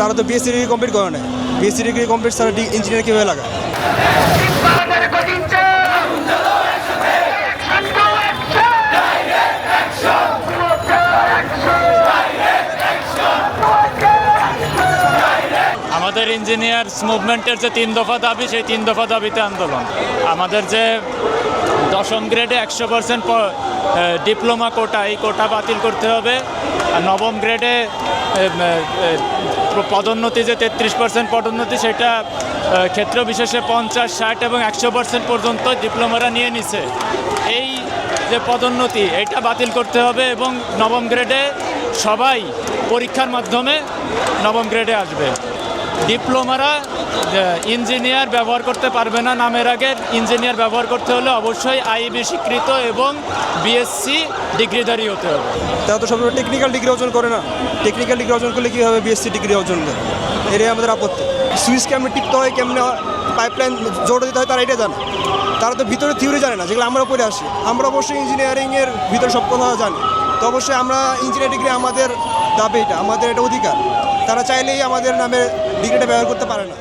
তারা তো BSc degree complete করে না বিএসসি ডিগ্রি কমপ্লিট তারা ইঞ্জিনিয়ার কীভাবে লাগায়। আমাদের ইঞ্জিনিয়ার্স মুভমেন্টের যে তিন দফা দাবি, সেই তিন দফা দাবিতে আন্দোলন। আমাদের যে দশম গ্রেডে একশো পার্সেন্ট ডিপ্লোমা কোটা এই কোটা বাতিল করতে হবে। আর নবম গ্রেডে পদোন্নতি যে তেত্রিশ পার্সেন্ট পদোন্নতি, সেটা ক্ষেত্র বিশেষে পঞ্চাশ, ষাট এবং একশো পার্সেন্ট পর্যন্ত ডিপ্লোমারা নিয়ে নিছে। এই যে পদোন্নতি, এটা বাতিল করতে হবে এবং নবম গ্রেডে সবাই পরীক্ষার মাধ্যমে নবম গ্রেডে আসবে। ডিপ্লোমারা ইঞ্জিনিয়ার ব্যবহার করতে পারবে না নামের আগে। ইঞ্জিনিয়ার ব্যবহার করতে হলে অবশ্যই আইবি স্বীকৃত এবং বিএসসি ডিগ্রিধারী হতে হবে। তারা তো সবসময় টেকনিক্যাল ডিগ্রি অর্জন করে না। টেকনিক্যাল ডিগ্রি অর্জন করলে কীভাবে বিএসসি ডিগ্রি অর্জন করে। এটাই আমাদের আপত্তি। সুইচ কেমনে টিপতে হয় কেমনে পাইপলাইন জোড় দিতে হয়, তারা এটা জানে। তারা তো ভিতরে থিওরি জানে না, যেগুলো আমরা পড়ে আসি। আমরা অবশ্যই ইঞ্জিনিয়ারিংয়ের ভিতরে সব কথা জানি। তো অবশ্যই আমরা ইঞ্জিনিয়ার ডিগ্রি আমাদের দাবি এটা আমাদের এটা অধিকার। তারা চাইলেই আমাদের নামে ডিগ্রিটা ব্যবহার করতে পারে না।